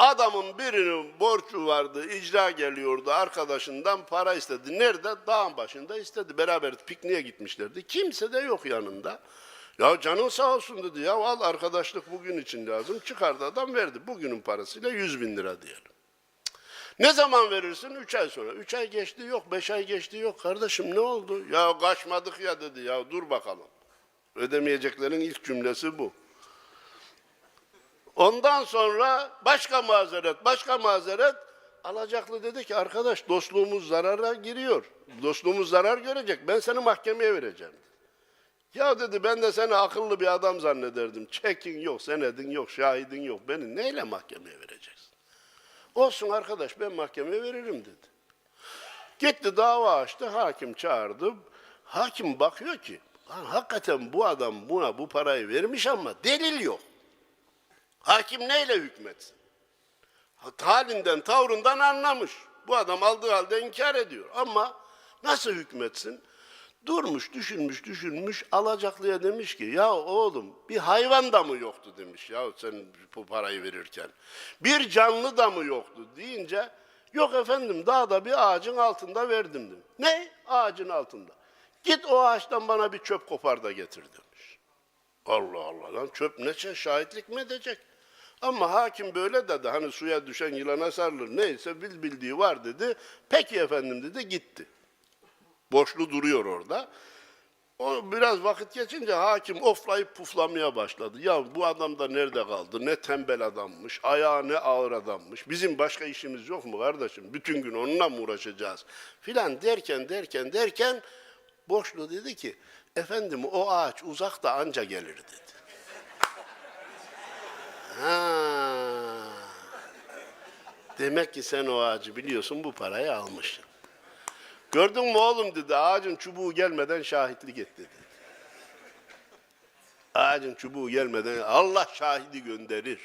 Adamın birinin borcu vardı, icra geliyordu, arkadaşından para istedi. Nerede? Dağın başında istedi. Beraber pikniğe gitmişlerdi. Kimse de yok yanında. Ya canın sağ olsun dedi. Ya al arkadaşlık bugün için lazım. Çıkardı adam verdi. Bugünün parasıyla 100 bin lira diyelim. Ne zaman verirsin? Üç ay sonra. Üç ay geçti yok, beş ay geçti yok. Kardeşim ne oldu? Ya kaçmadık ya dedi. Ya dur bakalım. Ödemeyeceklerin ilk cümlesi bu. Ondan sonra başka mazeret, başka mazeret. Alacaklı dedi ki arkadaş dostluğumuz zarara giriyor. Dostluğumuz zarar görecek. Ben seni mahkemeye vereceğim. Ya dedi ben de seni akıllı bir adam zannederdim. Çekin yok, senedin yok, şahidin yok. Beni neyle mahkemeye vereceksin? Olsun arkadaş ben mahkemeye veririm dedi. Gitti dava açtı, hakim çağırdı. Hakim bakıyor ki, hakikaten bu adam buna bu parayı vermiş ama delil yok. Hakim neyle hükmetsin? Halinden, tavrından anlamış. Bu adam aldığı halde inkar ediyor. Ama nasıl hükmetsin? Durmuş, düşünmüş, düşünmüş, alacaklıya demiş ki, ya oğlum bir hayvan da mı yoktu demiş ya sen bu parayı verirken. Bir canlı da mı yoktu deyince, yok efendim dağda bir ağacın altında verdim demiş. Ne? Ağacın altında. Git o ağaçtan bana bir çöp kopar da getir demiş. Allah Allah lan çöp ne şahitlik mi edecek? Ama hakim böyle dedi hani suya düşen yılana sarılır neyse bil bildiği var dedi. Peki efendim dedi gitti. Boşlu duruyor orada. O biraz vakit geçince hakim oflayıp puflamaya başladı. Ya bu adam da nerede kaldı? Ne tembel adammış, ayağı ne ağır adammış. Bizim başka işimiz yok mu kardeşim? Bütün gün onunla mı uğraşacağız? Filan derken derken derken Boşlu dedi ki, efendim o ağaç uzakta anca gelir dedi. Ha. Demek ki sen o ağacı biliyorsun bu parayı almışsın. Gördün mü oğlum dedi ağacın çubuğu gelmeden şahitlik et dedi. Ağacın çubuğu gelmeden Allah şahidi gönderir.